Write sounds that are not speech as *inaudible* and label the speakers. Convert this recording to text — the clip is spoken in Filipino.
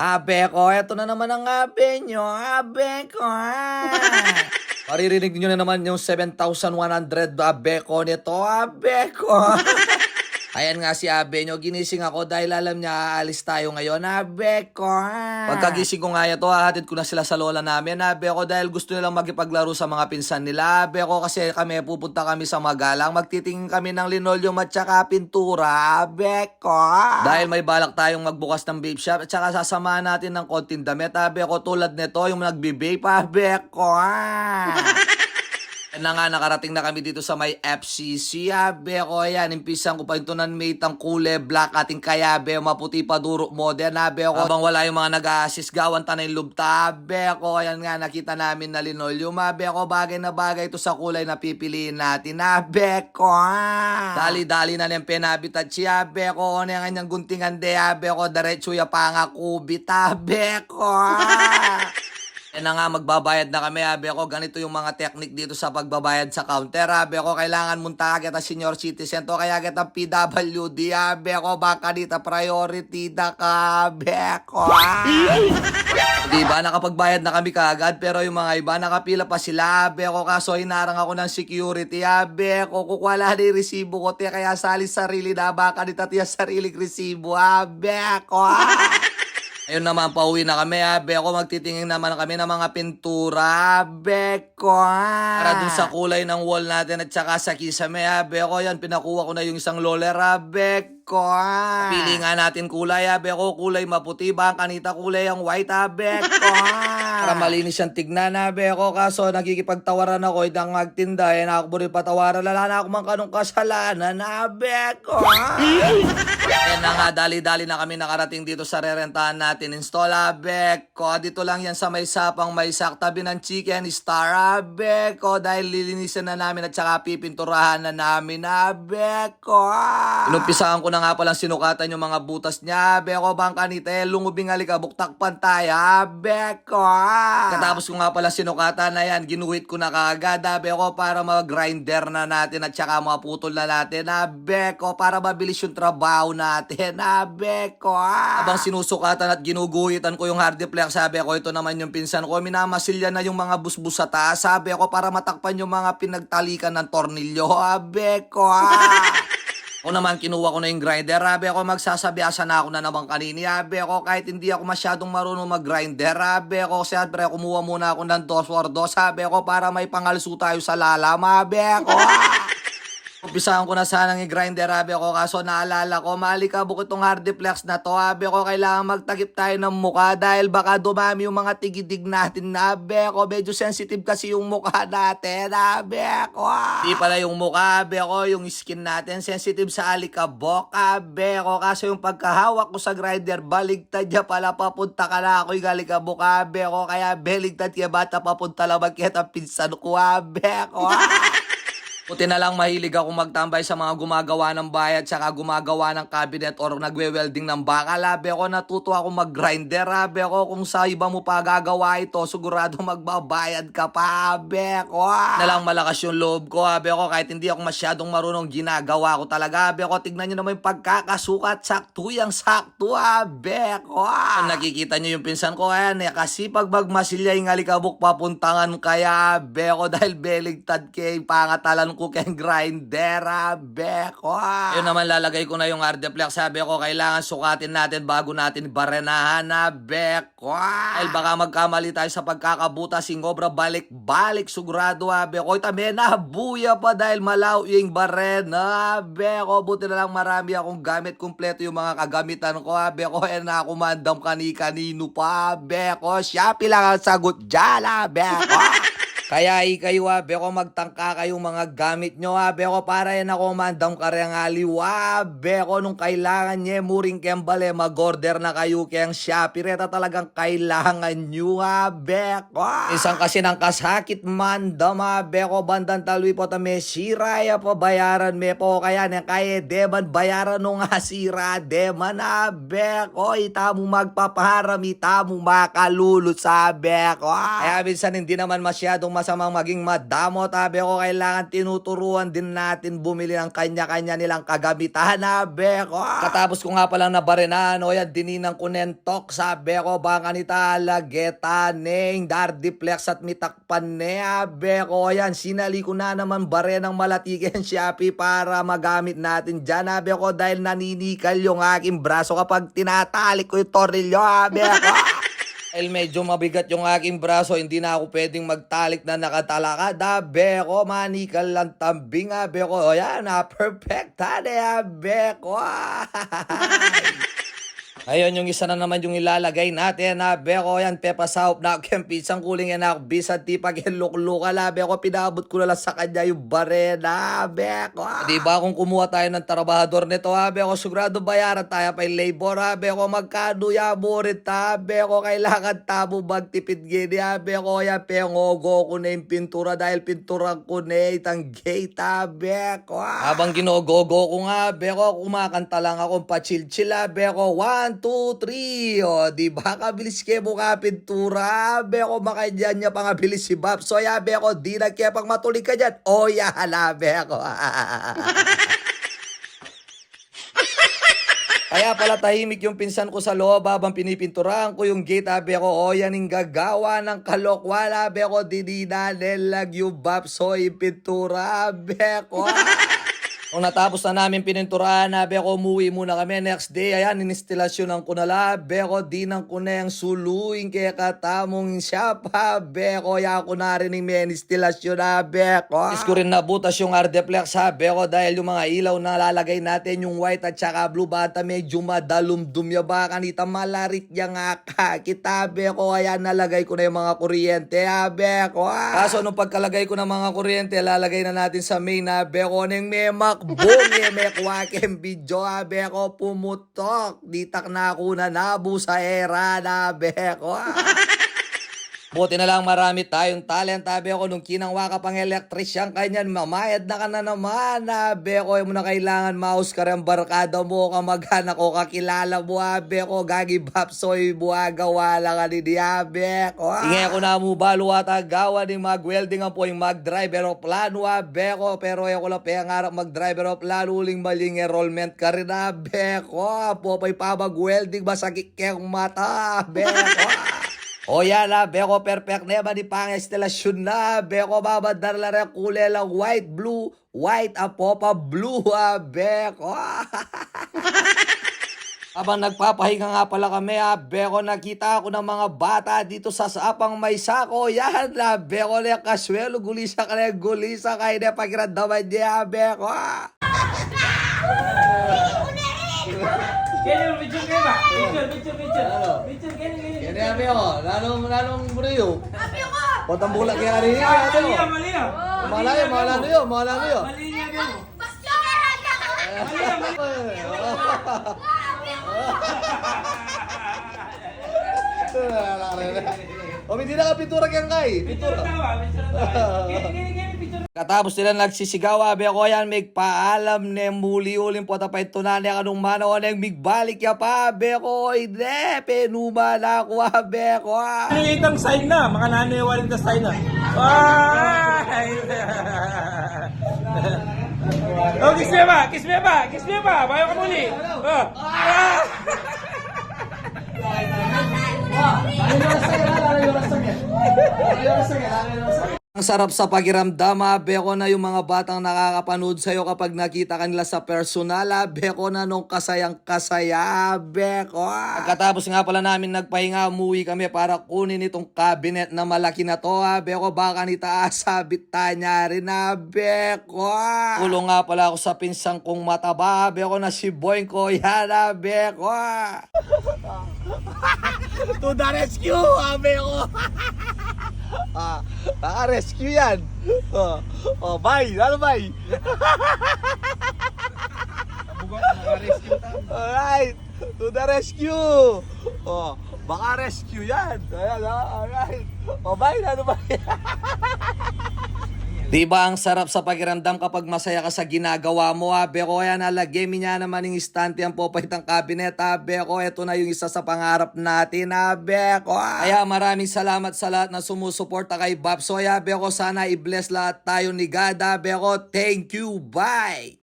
Speaker 1: Abe ko, eto na naman ang abe nyo. Abe ko, ha? *laughs* Maririnig nyo na naman yung 7,100 abe ko nito. Abe ko. *laughs* Ayan nga si Abe nyo, ginising ako dahil alam niya aalis tayo ngayon. Abe ko, ha? Pagkagising ko nga ito, hahatid ko na sila sa lola namin. Abe ko dahil gusto nilang makipaglaro sa mga pinsan nila. Abe ko kasi kami pupunta kami sa magalang. Magtitingin kami ng linoleum at saka pintura. Abe ko. Dahil may balak tayong magbukas ng vape shop at saka sasamahan natin ng konting damit. Abe ko tulad nito, yung nagbe-vape. Abe ko, ha? *laughs* Yan na nga, nakarating na kami dito sa may FCC. Abe ko, yan. Impisan ko pa yung tunan mate ang kulay black ating kayabe. Maputi pa duro modern. Abe ko, habang wala yung mga nag-assist, gawan ta na yung lubta. Abe ko, yan nga, nakita namin na linoleum. Abe ko, bagay na bagay ito sa kulay na pipiliin natin. Abe ko, ha. Dali-dali na niyang penabitat siya. Abe ko, ano yung kanyang guntingan de. Abe ko, diretso ya pa nga kubit. Abe ko, ha. *laughs* Yan na nga, magbabayad na kami, abe ko. Ganito yung mga technique dito sa pagbabayad sa counter, abe ko. Kailangan mong target ang senior citizen to. Kaya kita PWD, abe ko. Baka dito priority na ka, abe ko. *laughs* diba, nakapagbayad na kami kaagad. Pero yung mga iba, nakapila pa sila, abe ko. Kaso hinarang ako ng security, abe ko. Kukwala na yung resibo ko, tiya. Kaya sali sarili na, baka dito tiya sarili resibo, abe ko. *laughs* Ayun naman, pauwi na kami, abe ako. Magtitingin naman kami ng mga pintura, abe ko. Para dun sa kulay ng wall natin at saka sa kisame, abe ko. Yan, pinakuha ko na yung isang loler, abe ko. Pili nga natin kulay, abe ko. Kulay maputi ba? Ang kanita kulay ang white, abe ko. *laughs* Para malinis siyang tignan, abe ko. Kaso nakikipagtawaran ako, itang magtinda. Eh, nakakbo rin patawaran. Lala na ako man kanong kasalanan, abe ko. *laughs* Ayan na nga, dali-dali na kami nakarating dito sa rerentahan natin. Install abek ko. Dito lang yan sa may sapang may sak. Tabi ng chicken star abek ko. Dahil lilinisan na namin at saka pipinturahan na namin abek ko. Inumpisahan ko na nga palang sinukatan yung mga butas niya. Abek ko bang kanite. Lungubing alikabok takpan tayo. Abek ko. Katapos ko nga pala sinukatan na yan. Ginuhit ko na kaagad. Abek ko para mag-grinder na natin at saka maputol na natin. Abek ko para mabilis yung trabaho natin. *laughs* Abe ko. Habang sinusukatan at ginuguhitan ko yung hardiplex, sabi ko, ito naman yung pinsan ko. Minamasilya na yung mga busbus sa taas. Sabi ko, para matakpan yung mga pinagtalikan ng tornilyo. *laughs* Abe ko. *laughs* Ako naman, kinuha ko na yung grinder. Abe ako, magsasabiasa na ako na naman kanini. Abe ako, kahit hindi ako masyadong marunong mag-grinder. Abe ako, siyempre, kumuha muna ako ng 2 for 2. Sabi ako, para may pangalso tayo sa lalam. Abe ako. Umpisahan ko na sanang i-grinder, abe ko. Kaso naalala ko, malikabok itong hardiplex na to. Abe ko, kailangan magtakip tayo ng muka dahil baka dumami yung mga tigidig natin. Abe ko, medyo sensitive kasi yung mukha natin. Abe ko. Di pala yung mukha, abe ko, yung skin natin sensitive sa alikabok. Abe ko, kaso yung pagkahawak ko sa grinder, baligtad niya pala papunta ka na ako yung alikabok. Abe ko, kaya beligtad kaya bata papunta lang magkita pinsan ko. Abe ko. *laughs* Buti na lang mahilig ako magtambay sa mga gumagawa ng bayad tsaka gumagawa ng cabinet or nagwe-welding ng baka. Labi ako natuto ako mag-grinder. Labi ako kung sa iba mo pa gagawa ito, sigurado *laughs* magbabayad ka pa. Abe ko. Na lang malakas yung loob ko. Abe ako kahit hindi ako masyadong marunong ginagawa ko talaga. Abe ako tignan nyo naman yung pagkakasukat. Sakto yung sakto. Abe ko. Nakikita nyo yung pinsan ko. Ayan eh, kasi pag magmasilya yung alikabok papuntangan kaya. Abe ko *laughs* dahil beligtad kay pangatalan ko kay grinder. Abe ko. Yun naman lalagay ko na yung hardeplex. Sabi ko kailangan sukatin natin bago natin barenahan. Abe ko. Dahil baka magkamali tayo sa pagkakabuta. Singobra balik-balik. Sigurado abe ko. Itabi na buya pa dahil malaw yung barena. Abe ko. Buti na lang marami akong gamit. Kompleto yung mga kagamitan ko. Abe ko. Eh na kumandam kani-kanino pa. Abe ko. Shopee lang ang sagot dyan. Abe ko. Kaya ikayo ha, beko magtangka kayong mga gamit nyo ha, beko para yan ako mandam karyang aliwa, beko nung kailangan nye muring kembale mag-order na kayo kayang Shopee, reta talagang kailangan nyo ha, beko. Isang kasi ng kasakit mandam ha, beko bandang talwi po tame siraya po bayaran me po, kaya na kaya deman bayaran nung nga *laughs* sira, deman ha, beko, ita mo magpapaharami, ita mo makalulot sa beko. Kaya minsan hindi naman masyadong masamang maging madamo. Tabi ko, kailangan tinuturuan din natin bumili ng kanya-kanya nilang kagamitan. Sabi ko, katapos ko nga palang nabarenan, o yan, dininang ko nentok. Sabi ko, baka ni talageta, neng, dardiplex at mitakpan ne. Sabi ko, yan, sinali ko na naman bare ng malatigan Shopee para magamit natin dyan. Sabi ko, dahil naninikal yung aking braso kapag tinatalik ko yung tornilyo. Sabi ko. *laughs* Dahil medyo mabigat yung aking braso, hindi na ako pwedeng magtalik na nakatalaka. Dabe ko, manikal lang tambing, abe ko. O yan, na perfect tade, abe ko. *laughs* Ayun, yung isa na naman yung ilalagay natin na beko yan, pepa sahop na kem pisang kuling yan ako, bisan tipag yan, lukluka la, beko, pinabot ko na sa kanya yung barena, beko. Ah. Di ba kung kumuha tayo ng trabahador nito ha, beko, sigurado bayaran tayo pa yung labor ha, beko, magkano yamurit ha, beko, kailangan tabo magtipid gini ha, beko, ya, pengogo ko na yung pintura dahil pintura ko na itang gate ha, beko. Ah. Habang ginogogo ko nga, beko, kumakanta lang ako, pachil-chila, beko, one, 1, 2, 3. O, di ba? Kabilis kayo mga pintura. Be ako makaidyan niya pang abilis si Bob. So, ya, ako, di na kaya pang matulig ka dyan. Oh, o, ya, hala, be ako. *laughs* Kaya pala tahimik yung pinsan ko sa loob habang pinipinturahan ko yung gate abe ko. O oh, yan yung gagawa ng kalokwala abe ko. Didina nelag yung bapsoy pintura abe ko. *laughs* Nung natapos na namin pininturahan, abe ko, umuwi muna kami. Next day, ayan, inistilasyonan ko na la. Abe ko, di nang ko na yung suluin kaya katamong siya pa. Abe ko, ya ko na rin yung may inistilasyon. Abe ko. Is ko rin nabutas yung Ardeplex. Abe ko, dahil yung mga ilaw na lalagay natin, yung white at saka blue bata, medyo madalumdum ya ba? Kanita malarit ya nga ka. Kitabe ko, kaya nalagay ko na yung mga kuryente. Abe ko. Kaso nung pagkalagay ko ng mga kuryente, lalagay na natin sa main. Abe ko, neng may makbong eh, may kwakem video. Abe pumutok. Ditak na ako na nabu sa era. Abe ko. Buti na lang marami tayong talent. Sabi ko, nung kinangwa ka pang elektrisyan kanyan, mamayad na ka na naman. Sabi ko, mo na kailangan mouse ka rin barkada mo, kamag-anak ko, kakilala mo. Sabi ko, gagi bapsoy, buwaga, wala ka ni Diabe ko. Ingay ko na mo balo at agawa ni mag-welding ang po yung mag-driver o plano. Sabi ko, pero ako lang pengarap mag-driver o plano, uling maling enrollment ka rin. Sabi ko, popay pa mag-welding, masakit kayong mata. Sabi ko. *laughs* O yan na, beko perfect na yaman ni pang estelasyon na. Beko babadar la rin kulay lang white, blue, white, apopa, blue, ah, beko. *laughs* Habang nagpapahinga nga pala kami, ha, beko nakita ako ng mga bata dito sa sapang may sako. Yan na, beko na yung kaswelo, gulisa ka na yung gulisa kayo na pakiramdaman niya, beko.
Speaker 2: Picture kayo ba? Picture, picture, picture. Picture, ganyan.
Speaker 1: Yan na, beko. Lalong, lalong buriyo.
Speaker 3: Sabi ko!
Speaker 1: Potang bulak kaya rin
Speaker 2: Mali yan, mali yan.
Speaker 1: Malayo, malalo yun, malalo yun.
Speaker 2: Mali yan, yan.
Speaker 3: Basta meron ako!
Speaker 2: Mali yan, mali
Speaker 1: O, *laughs* hindi na ka pintura kang *laughs* kay. Pintura.
Speaker 2: tawa, picture tawa. Ganyan, ganyan, ganyan, picture.
Speaker 1: Katapos sila nagsisigaw, abe ko yan, may paalam ne muli uling po tapay tunan ya kanong manaw na yung migbalik ya pa, abe ko, hindi, penuma na ako, abe ko.
Speaker 2: Maliit ang sign na, mga naniwalin na sign na. Ay! *laughs* Oh, kiss me ba? Kiss me ba? Kiss me ba? Bayo ka muli. Oh. Ah!
Speaker 1: Ang sarap sa pakiramdam, abe ko na yung mga batang nakakapanood sa'yo kapag nakita kanila sa personal, abe ko na nung kasayang kasaya, abe ko. Pagkatapos nga pala namin nagpahinga, umuwi kami para kunin itong cabinet na malaki na to, abe ko, baka ni taas sabit niya rin, abe ko. Kulong nga pala ako sa pinsang kong mataba, abe ko na si Boy ko, yan, abe ko. *laughs* to the rescue, abe ko. *laughs* Ah, naka-rescue yan. Oh, oh bye. Ano bye? Alright. To the rescue. Oh, baka rescue yan. Ayan, ah, alright. Oh, bye. Ano bye? *laughs* Di ba ang sarap sa pakiramdam kapag masaya ka sa ginagawa mo ha? Beko kaya nalagay niya naman yung istante ang popait ng kabinet ha? Beko, ito na yung isa sa pangarap natin ha? Beko ha? Kaya maraming salamat sa lahat na sumusuporta kay Babs. So kaya Beko, sana i-bless lahat tayo ni God ha? Beko, thank you, bye!